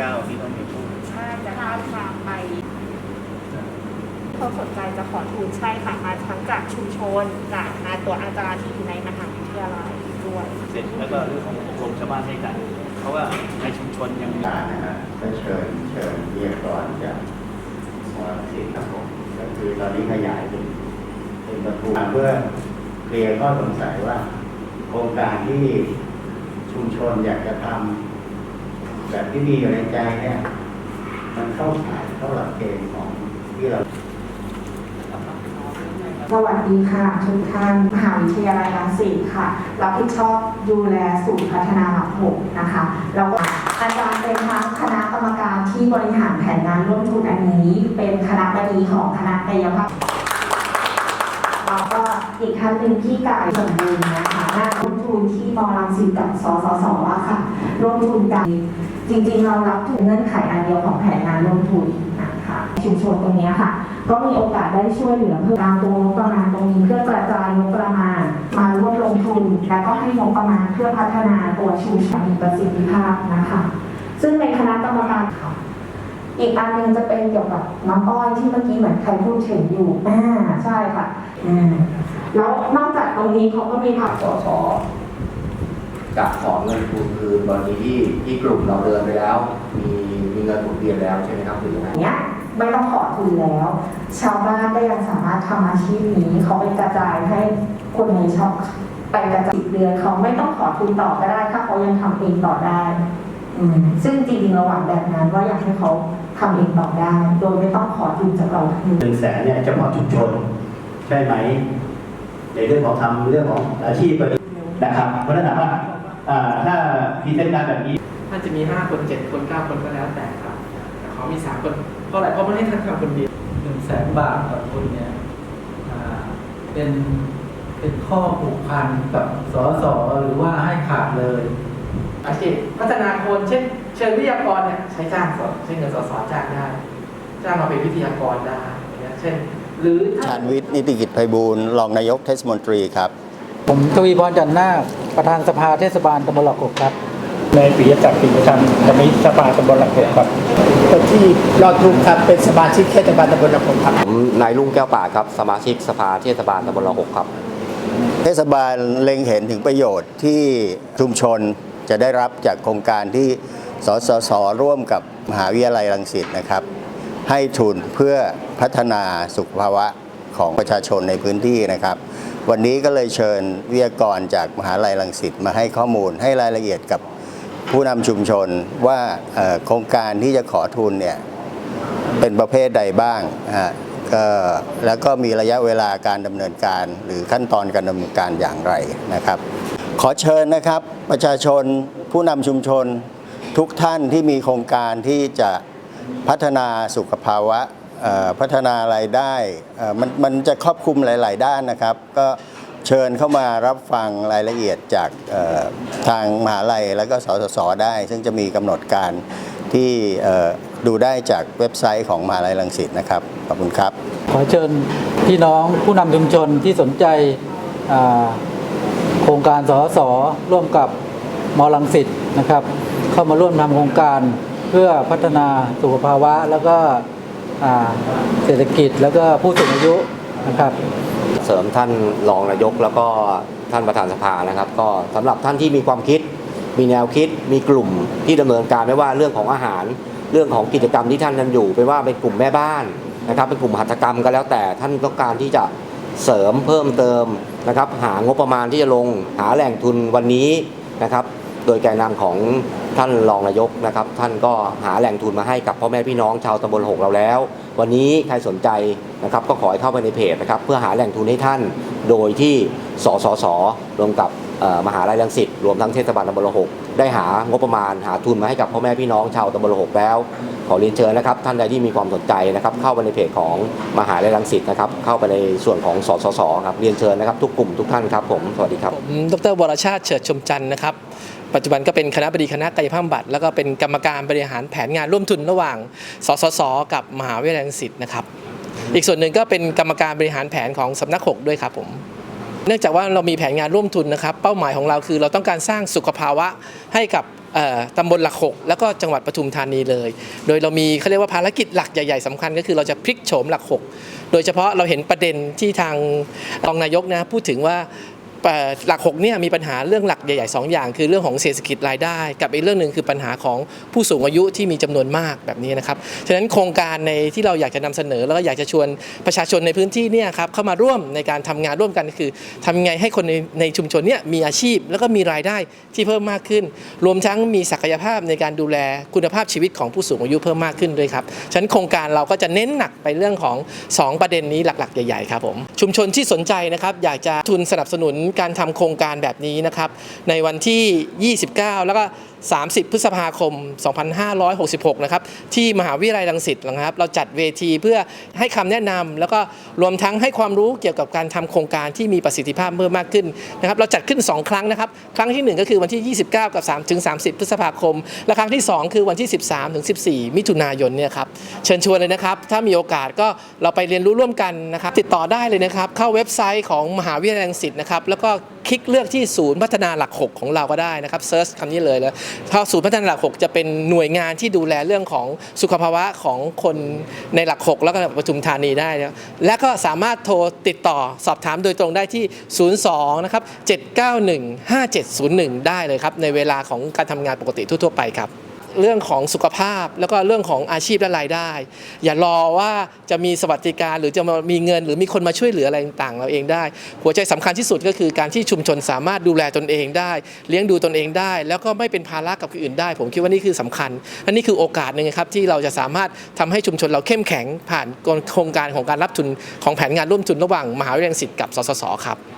เก้าที่ต้องมีผู้ใช่จะท้าบทามไปเขาสนใจจะขอทุนใช่ค่ะมาทั้งจากชุมชนจากมาตัวอาจารย์ที่อยู่ในมหาวิทยาลัยด้วย เสร็จแล้วก็เรื่องของกรมชาวบ้านให้กัน เพราะว่าในชุมชนยังมีการนะฮะก็เชิญเชิญวิทยากรจากมอสิทธิ์ครับผมก็คือตอนนี้ขยายเป็นเป็นประตูเพื่อเคลียร์ข้อสงสัยว่า โครงการที่ชุมชนอยากจะทำ แบบที่มีอยู่ในใจเนี่ย มันเข้าข่ายเข้าหลักเกณฑ์ของที่เราสวัสดีค่ะทุกท่านมหาวิทยาลัยรังสิตค่ะรับผิดชอบดูแลศูนย์พัฒนาหลักหกนะคะแล้วก็อาจารย์เป็นทั้งคณะกรรมการที่บริหารแผนงานร่วมทุนอันนี้ เป็นคณะบดีของคณะกายภาพแล้วก็ อีกท่านหนึ่งที่กายสมบูรณ์นะคะน้าร่วมทุนที่มรังสิตกับสสสอะค่ะร่วมทุนกันจริงๆ เรารับถึงเงื่อนไขอันเดียวของแผนงานร่วมทุนนะคะชุมชนตรงนี้ค่ะ ก็มีโอกาสได้ช่วยเหลือเพื่อการตรงงบประมาณตรงนี้เพื่อกระจายงบประมาณมาร่วมลงทุน และก็ให้งบประมาณเพื่อพัฒนาตัวชุมชนมีประสิทธิภาพนะคะ ซึ่งในคณะกรรมการค่ะ อีกอันหนึงจะเป็นเกี่ยวกับน้ำอ้อยที่เมื่อกี้เหมือนใครพูดถึงอยู่อ่าใช่ค่ะอ่าแล้วนอกจากตรงนี้เขาก็มีผักสสกับขอเงินทุนคืนกรณีที่ที่กลุ่มเราเดินไปแล้ว มีมีเงินหมุนเวียนแล้วใช่ไหมครับหรือยังไงเนี้ยไม่ต้องขอทุนแล้ว ชาวบ้านก็ยังสามารถทำอาชีพนี้เขาไปกระจายให้คนในช่องไปกระจายเดือนเขาไม่ต้องขอทุนต่อก็ได้ ถ้าเขายังทำเองต่อได้ อืมซึ่งจริงๆระหว่างแบบนั้นว่าอยากให้เขา ทำเองต่อได้ โดยไม่ต้องขอทุนจากเราทั้งหมดหนึ่งแสนเนี่ยเฉพาะชุมชนใช่ไหม ในเรื่องของทำเรื่องของอาชีพประดิษฐ์นะครับเพราะฉะนั้นถามว่าอ่าถ้าพิจารณาแบบนี้ท่านจะมี 5 คน 7 คน 9 คนก็แล้วแต่ครับ แต่เขามี 3 คน เพราะอะไรเพราะไม่ให้ท่านทำคนเดียวหนึ่งแสนบาทต่อคนเนี่ยอ่าเป็นเป็นข้อผูกพันกับสสหรือว่าให้ขาดเลย อาชีพพัฒนาคนเช่น เชิญวิทยากรเนี่ยใช้จ้างสอนใช้เงินสสจ้างได้ จ้างมาเป็นวิทยากรได้อย่างเงี้ยเช่น หรือถ้าชาญวิทย์นิติกิจไพบูลย์รองนายกเทศมนตรีครับ ผมทวีพรจันทร์นาคประธานสภาเทศบาลตำบลหลักหกครับ ในปิยศักดิ์ปิยธรรมธรรมิสภาตำบลหลักหกครับคนที่รอดทุกข์ครับเป็นสมาชิกเทศบาลตำบลหลักหกครับ ผมนายลุงแก้วป่าดครับ สมาชิกสภาเทศบาลตำบลละหกครับ เทศบาลเล็งเห็นถึงประโยชน์ที่ชุมชน จะได้รับจากโครงการที่สสสร่วมกับมหาวิทยาลัยรังสิตนะครับ ให้ทุนเพื่อพัฒนาสุขภาวะของประชาชนในพื้นที่นะครับ วันนี้ก็เลยเชิญวิทยากรจากมหาลัยรังสิตมาให้ข้อมูลให้รายละเอียดกับผู้นำชุมชนว่าโครงการที่จะขอทุนเนี่ยเป็นประเภทใดบ้างฮะก็แล้วก็มีระยะเวลาการดำเนินการ หรือขั้นตอนการดำเนินการอย่างไรนะครับ อเชิญนะครับประชาชนผู้นำชุมชนทุกท่านที่มีโครงการที่จะพัฒนาสุขภาวะพัฒนารายได้มันมันจะครอบคลุมหลาย ๆ ด้านนะครับ ก็เชิญเข้ามารับฟังรายละเอียดจากทางมหาลัยแล้วก็สสสได้ ซึ่งจะมีกำหนดการที่ดูได้จากเว็บไซต์ของมหาลัยรังสิตนะครับ ขอบคุณครับ ขอเชิญพี่น้องผู้นำชุมชนที่สนใจ โครงการสสร่วมกับมอลังสิตนะครับ เข้ามาร่วมทำโครงการเพื่อพัฒนาสุขภาวะแล้วก็เศรษฐกิจแล้วก็ผู้สูงอายุนะครับ เสริมท่านรองนายกแล้วก็ท่านประธานสภานะครับ ก็สำหรับท่านที่มีความคิด มีแนวคิด มีกลุ่มที่ดำเนินการไม่ว่าเรื่องของอาหาร เรื่องของกิจกรรมที่ท่านทำอยู่ไม่ว่าเป็นกลุ่มแม่บ้านนะครับ เป็นกลุ่มหัตถกรรมก็แล้วแต่ท่านต้องการที่จะ เสริมเพิ่มเติมนะครับ หางบประมาณที่จะลงหาแหล่งทุนวันนี้นะครับ โดยแกนนำของท่านรองนายกนะครับ ท่านก็หาแหล่งทุนมาให้กับพ่อแม่พี่น้องชาวตำบลหกเราแล้ว วันนี้ใครสนใจนะครับ ก็ขอให้เข้าไปในเพจนะครับ เพื่อหาแหล่งทุนให้ท่าน โดยที่สสสรวมกับ มหาลัยรังสิตรวมทั้งเทศบาลตำบลหกได้หางบประมาณหาทุนมาให้กับพ่อแม่พี่น้องชาวตำบลหกแล้ว ขอเรียนเชิญนะครับท่านใดที่มีความสนใจนะครับ เข้าไปในเพจของมหาลัยรังสิตนะครับเข้าไปในส่วนของสสสครับเรียนเชิญนะครับทุกกลุ่มทุกท่านครับผมสวัสดีครับผมดรวรชาติเฉิดชมจันทร์นะครับปัจจุบันก็เป็นคณะบดีคณะกายภาพบำบัดแล้วก็เป็นกรรมการบริหารแผนงานร่วมทุนระหว่าง สสส กับมหาวิทยาลัยรังสิตนะครับ อีกส่วนหนึ่งก็เป็นกรรมการบริหารแผนของสำนักหกด้วยครับผม เนื่องจากว่าเรามีแผนงานร่วมทุนนะครับ เป้าหมายของเราคือเราต้องการสร้างสุขภาวะให้กับตำบลหลักหกแล้วก็จังหวัดปทุมธานีเลย โดยเรามีเขาเรียกว่าภารกิจหลักใหญ่ๆสำคัญก็คือเราจะพลิกโฉมหลักหกโดยเฉพาะเราเห็นประเด็นที่ทางรองนายกนะพูดถึงว่า หลักหกเนี่ยมีปัญหาเรื่องหลักใหญ่ๆสองอย่าง คือเรื่องของเศรษฐกิจรายได้ กับอีกเรื่องหนึ่งคือปัญหาของผู้สูงอายุที่มีจำนวนมากแบบนี้นะครับฉะนั้นโครงการในที่เราอยากจะนำเสนอ แล้วก็อยากจะชวนประชาชนในพื้นที่เนี่ยครับเข้ามาร่วมในการทำงานร่วมกันคือทำยังไงให้คนในในชุมชนเนี่ยมีอาชีพ แล้วก็มีรายได้ที่เพิ่มมากขึ้น รวมทั้งมีศักยภาพในการดูแลคุณภาพชีวิตของผู้สูงอายุเพิ่มมากขึ้นด้วยครับฉะนั้นโครงการเราก็จะเน้นหนักไปเรื่องของสองประเด็นนี้หลักๆ ใหญ่ๆครับผมชุมชนที่สนใจนะครับอยากจะทุนสนับสนุนการทำโครงการแบบนี้นะครับ ในวันที่ 29 แล้วก็ 30 พฤษภาคม 2566 นะครับ ที่มหาวิทยาลัยรังสิตนะครับ เราจัดเวทีเพื่อให้คำแนะนำแล้วก็รวมทั้งให้ความรู้เกี่ยวกับการทำโครงการที่มีประสิทธิภาพเพิ่มมากขึ้นนะครับ เราจัดขึ้น 2 ครั้งนะครับ ครั้งทีหนึ่1 ก็คือวันที่ 29 กับ3ถึง30 พฤษภาคม และครั้งที่ 2 คือวันที่ 13ถึง14 มิถุนายนเนี่ยครับเชิญชวนเลยนะครับถ้ามีโอกาสก็เราไปเรียนรู้ร่วมกันนะครับติดต่อได้เลยนะครับเข้าเว็บไซต์ของมหาวิทยาลัยรังสิตนะครับแล้วก็คลิกเลือกที่ศูนย์พัฒนาหลัก 6 ของเราก็ได้นะครับเซิร์ชคำนี้เลยแล้วถ้าศูนย์พัฒนาหลัก 6 จะเป็นหน่วยงานที่ดูแลเรื่องของสุขภาวะของคนในหลัก 6 แล้วก็ปทุมธานีได้นะและก็สามารถโทรติดต่อสอบถามโดยตรงได้ที่ 02 นะครับ 791 5701 ได้เลยครับ ในเวลาของการทำงานปกติทั่วๆไปครับ เรื่องของสุขภาพ แล้วก็เรื่องของอาชีพและรายได้ อย่ารอว่าจะมีสวัสดิการหรือจะมีเงิน หรือมีคนมาช่วยเหลืออะไรต่างๆ เราเองได้ หัวใจสำคัญที่สุดก็คือการที่ชุมชนสามารถดูแลตนเองได้ เลี้ยงดูตนเองได้ แล้วก็ไม่เป็นภาระกับคนอื่นได้ ผมคิดว่านี่คือสำคัญและนี่คือโอกาสหนึ่งครับที่เราจะสามารถทำให้ชุมชนเราเข้มแข็งผ่านโครงการของการรับทุนของแผนงานร่วมทุนระหว่างมหาวิทยาลัยรังสิตกับสสสครับ